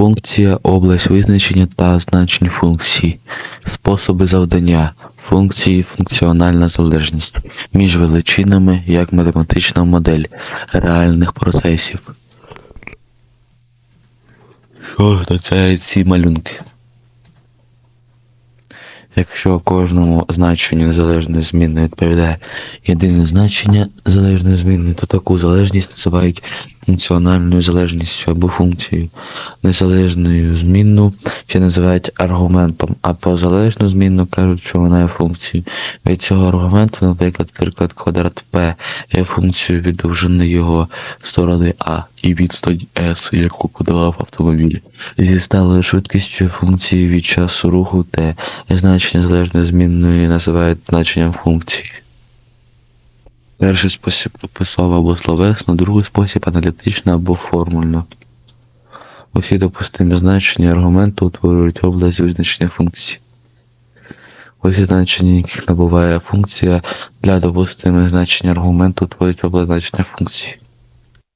Функція, область визначення та значень функцій, способи завдання, функції, функціональна залежність між величинами як математична модель реальних процесів. Що означають ці малюнки? Якщо кожному значенню незалежної змінної відповідає єдине значення залежної змінної, то таку залежність називають функціональною залежністю або функцією. Незалежною змінну ще називають аргументом, а позалежну змінну кажуть, що вона є функцією. Від цього аргументу, наприклад, приклад квадрат P є функцією від довжини його сторони А і відстань S, яку подолав автомобіль. Зі сталою швидкістю функції від часу руху T. Значення залежної змінної називають значенням функції. Перший спосіб описово або словесно, другий спосіб аналітично або формульно. Усі допустимі значення аргументу утворюють область визначення функції. Усі значення, яких набуває функція для допустимих значень аргументу утворюють область значення функції.